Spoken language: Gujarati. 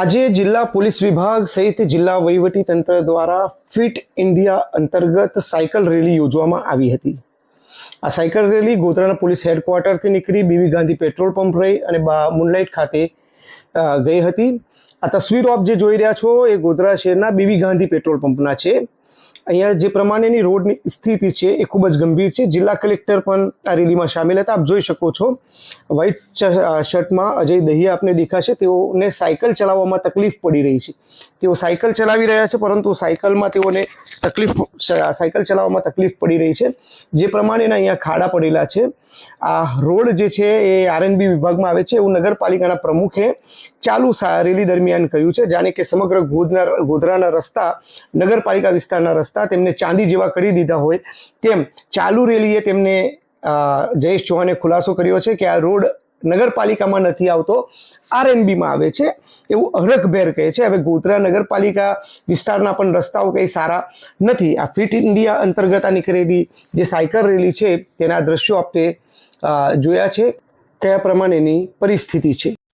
આજે જિલ્લા પોલીસ વિભાગ સહિત જિલ્લા વહીવટી તંત્ર દ્વારા ફિટ ઇન્ડિયા અંતર્ગત સાયકલ રેલી યોજવામાં આવી હતી. આ સાયકલ રેલી ગોધરાના પોલીસ હેડક્વાર્ટરથી નીકળી બીવી ગાંધી પેટ્રોલ પંપ રહી અને બા મુનલાઇટ ખાતે ગઈ હતી. આ તસવીરો આપ જે જોઈ રહ્યા છો એ ગોધરા શહેરના બીવી ગાંધી પેટ્રોલ પંપના છે. અહીંયા જે પ્રમાણેની રોડની સ્થિતિ છે એ ખૂબ જ ગંભીર છે. જિલ્લા કલેક્ટર પણ આ રેલીમાં સામેલ હતા. આપ જોઈ શકો છો, વ્હાઇટ શર્ટમાં અજય દહિયા આપને દેખાશે. તેઓને સાયકલ ચલાવવામાં તકલીફ પડી રહી છે. તેઓ સાયકલ ચલાવી રહ્યા છે, પરંતુ સાયકલમાં તેઓને તકલીફ સાયકલ ચલાવવામાં તકલીફ પડી રહી છે. જે પ્રમાણેના અહીંયા ખાડા પડેલા છે. આ રોડ જે છે એ આરએનબી વિભાગમાં આવે છે. એવું નગરપાલિકાના પ્રમુખે ચાલુ રેલી દરમિયાન કહ્યું છે. જાણે કે સમગ્ર ગોધરાના રસ્તા નગરપાલિકા વિસ્તારના રસ્તા તેમને ચાંદી જેવા કરી દીધા હોય. તેમ ચાલુ રેલીએ તેમને જયેશ ચૌહાણે ખુલાસો કર્યો છે કે આ રોડ નગરપાલિકામાં નથી આવતો. આરએનબીમાં આવે છે. એવું અરખભેર કહે છે. હવે ગોધરા નગરપાલિકા વિસ્તારના પણ રસ્તાઓ કંઈ સારા નથી. આ ફિટ ઇન્ડિયા અંતર્ગત આ નીકળેલી જે સાયકલ રેલી છે તેના દ્રશ્યો આપણે જોયા છે. કયા પ્રમાણેની પરિસ્થિતિ છે?